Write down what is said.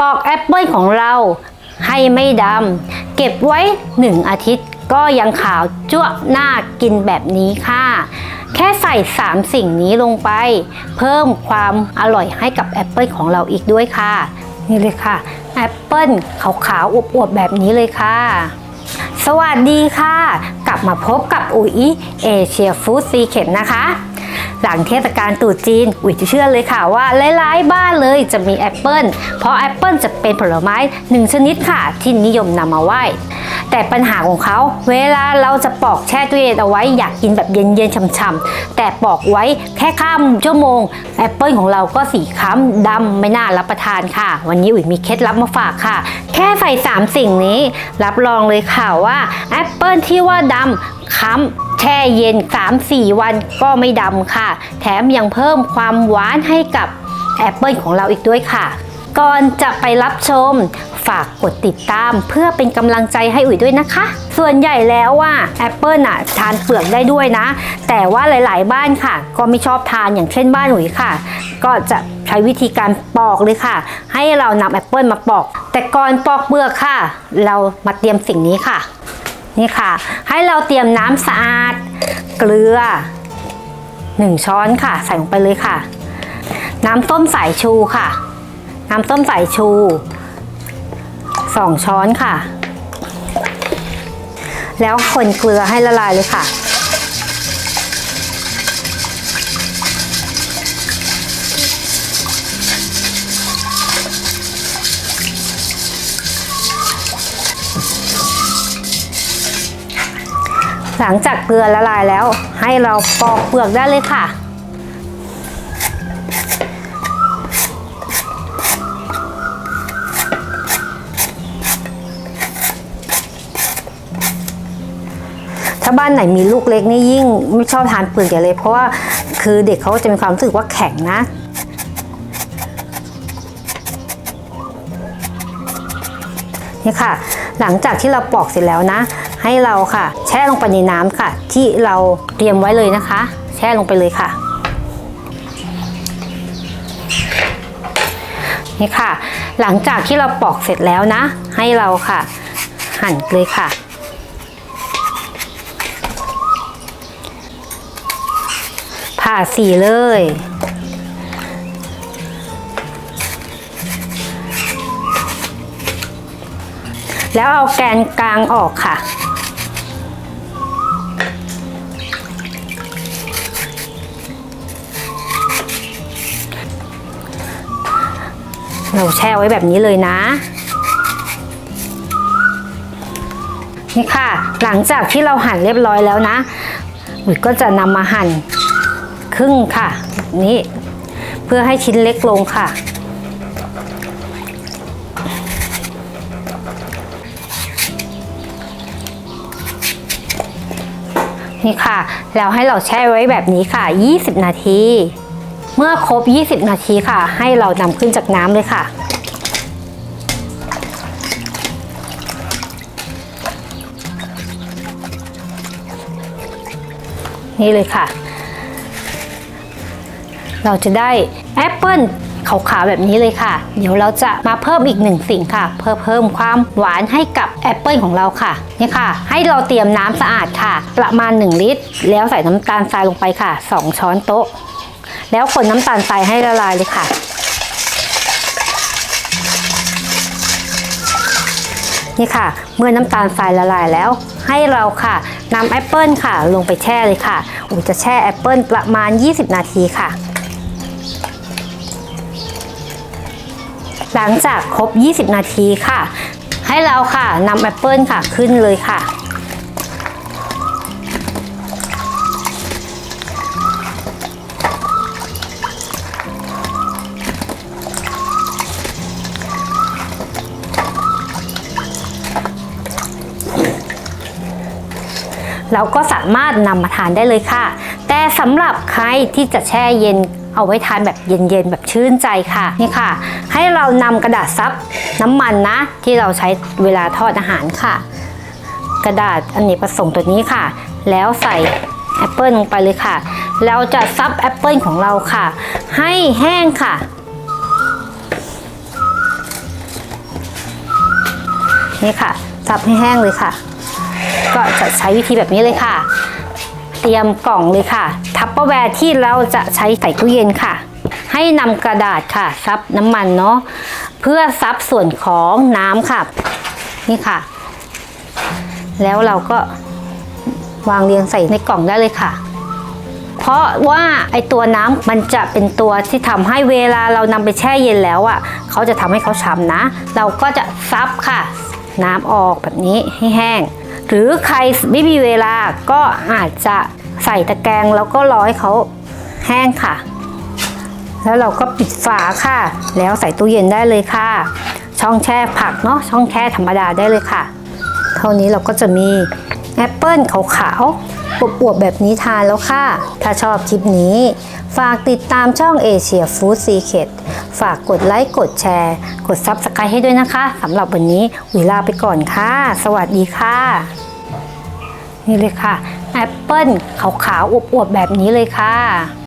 ปอกแอปเปิลของเราให้ไม่ดำ เก็บไว้1อาทิตย์ก็ยังขาวจั่วะน่ากินแบบนี้ค่ะ แค่ใส่ 3 สิ่งนี้ลงไป เพิ่มความอร่อยให้กับแอปเปิลของเราอีกด้วยค่ะ นี่เลยค่ะแอปเปิลขาวๆอวบๆแบบนี้เลยค่ะ สวัสดีค่ะ กลับมาพบกับอุ๋ยเอเชียฟู้ดซีเข็นะคะ หลังเทศกาลตรุษจีนอุ๋ยจเชื่อเลยค่ะว่าหลายๆบ้านเลยจะมีแอปเปิลเพราะแอปเปิลจะเป็นผลไม้หนึ่งชนิดค่ะที่นิยมนำมาไหว้แต่ปัญหาของเขาเวลาเราจะปอกแช่ตู้เย็นเอาไว้อยากกินแบบเย็นๆช่ำๆแต่ปอกไว้แค่ข้ามชั่วโมงแอปเปิลของเราก็สีคล้ำดำไม่น่ารับประทานค่ะ วันนี้อุ๋ยมีเคล็ดลับมาฝากค่ะ แค่ใส่สามสิ่งนี้ รับรองเลยค่ะว่าแอปเปิลที่ว่าดำค้ำ แช่เย็น 3-4 วันก็ไม่ดำค่ะ แถมยังเพิ่มความหวานให้กับแอปเปิลของเราอีกด้วยค่ะ ก่อนจะไปรับชม ฝากกดติดตามเพื่อเป็นกำลังใจให้อุ๋ยด้วยนะคะ ส่วนใหญ่แล้วว่าแอปเปิลน่ะทานเปลือกได้ด้วยนะ แต่ว่าหลายๆ บ้านค่ะ ก็ไม่ชอบทานอย่างเช่นบ้านอุ๋ยค่ะ ก็จะใช้วิธีการปอกเลยค่ะ ให้เรานำแอปเปิลมาปอก แต่ก่อนปอกเปลือกค่ะ เรามาเตรียมสิ่งนี้ค่ะ นี่ค่ะ ให้เราเตรียมน้ำสะอาด เกลือ 1 ช้อนค่ะ ใส่ลงไปเลยค่ะ น้ำต้มสายชูค่ะ น้ำต้มสายชู 2 ช้อนค่ะ แล้วคนเกลือให้ละลายเลยค่ะ หลังจากเกลือละลายแล้ว ให้เราปอกเปลือกได้เลยค่ะ ถ้าบ้านไหนมีลูกเล็กนี่ยิ่งไม่ชอบทานเปลือกใหญ่เลย เพราะว่าคือเด็กเขาจะมีความรู้สึกว่าแข็งนะนี่ค่ะ หลังจากที่เราปอกเสร็จแล้วนะ ให้เราค่ะ แช่ลงไปในน้ำค่ะ ที่เราเตรียมไว้เลยนะคะ แช่ลงไปเลยค่ะนี่ค่ะ หลังจากที่เราปอกเสร็จแล้วนะ ให้เราค่ะ หั่นเลยค่ะ ผ่าสีเลย แล้วเอาแกนกลางออกค่ะ เราแช่ไว้แบบนี้เลยนะนี่ค่ะ หลังจากที่เราหั่นเรียบร้อยแล้วนะอุ๋ยก็จะนำมาหั่นครึ่งค่ะ นี้เพื่อให้ชิ้นเล็กลงค่ะ นี่ค่ะ แล้วให้เราแช่ไว้แบบนี้ค่ะ 20 นาที เมื่อครบ 20 นาทีค่ะ ให้เรานำขึ้นจากน้ำเลยค่ะ นี่เลยค่ะ เราจะได้แอปเปิล ขาวๆแบบนี้เลยค่ะ เดี๋ยวเราจะมาเพิ่มอีกหนึ่งสิ่งค่ะ เพื่อเพิ่มความหวานให้กับแอปเปิลของเราค่ะนี่ค่ะ ให้เราเตรียมน้ำสะอาดค่ะ ประมาณ 1 ลิตร แล้วใส่น้ำตาลทรายลงไปค่ะ 2 ช้อนโต๊ะ แล้วคนน้ำตาลทรายให้ละลายเลยค่ะนี่ค่ะ เมื่อน้ำตาลทรายละลายแล้ว ให้เราค่ะนำแอปเปิลค่ะ ลงไปแช่เลยค่ะอูจะแช่แอปเปิลประมาณ 20 นาทีค่ะ หลังจากครบ 20 นาทีค่ะ ให้เราค่ะนำแอปเปิลค่ะขึ้นเลยค่ะ เราก็สามารถนำมาทานได้เลยค่ะ แต่สำหรับใครที่จะแช่เย็น เอาไว้ทานแบบเย็นๆแบบชื่นใจค่ะนี่ค่ะ ให้เรานำกระดาษซับน้ำมันนะ ที่เราใช้เวลาทอดอาหารค่ะ กระดาษอนเนกประสงค์ตัวนี้ค่ะ แล้วใส่แอปเปิลลงไปเลยค่ะ เราจะซับแอปเปิลของเราค่ะ ให้แห้งค่ะ นี่ค่ะซับให้แห้งเลยค่ะ ก็จะใช้วิธีแบบนี้เลยค่ะ เตรียมกล่องเลยค่ะ ทัพเปอร์แวร์ที่เราจะใช้ใส่ตู้เย็นค่ะ ให้นำกระดาษค่ะ ซับน้ำมันเนาะเพื่อซับส่วนของน้ำค่ะ นี่ค่ะ แล้วเราก็วางเรียงใส่ในกล่องได้เลยค่ะ เพราะว่าไอตัวน้ำมันจะเป็นตัวที่ทำให้เวลาเรานำไปแช่เย็นแล้วอะ เขาจะทำให้เขาช้ำนะ เราก็จะซับค่ะ น้ำออกแบบนี้ให้แห้ง หรือใครไม่มีเวลาก็อาจจะใส่ตะแกรงแล้วก็รอให้เขาแห้งค่ะ แล้วเราก็ปิดฝาค่ะ แล้วใส่ตู้เย็นได้เลยค่ะ ช่องแช่ผักเนาะช่องแช่ธรรมดาได้เลยค่ะ เท่านี้เราก็จะมีแอปเปิลขาวๆอวบๆแบบนี้ทานแล้วค่ะ ถ้าชอบคลิปนี้ ฝากติดตามช่องเอเชียฟู้ดซีเคด ฝากกดไลค์กดแชร์ กดซับสไครต์ให้ด้วยนะคะสำหรับวันนี้วิลาไปก่อนค่ะ สวัสดีค่ะ นี่เลยค่ะแอปเปิลขาวๆอวบๆแบบนี้เลยค่ะ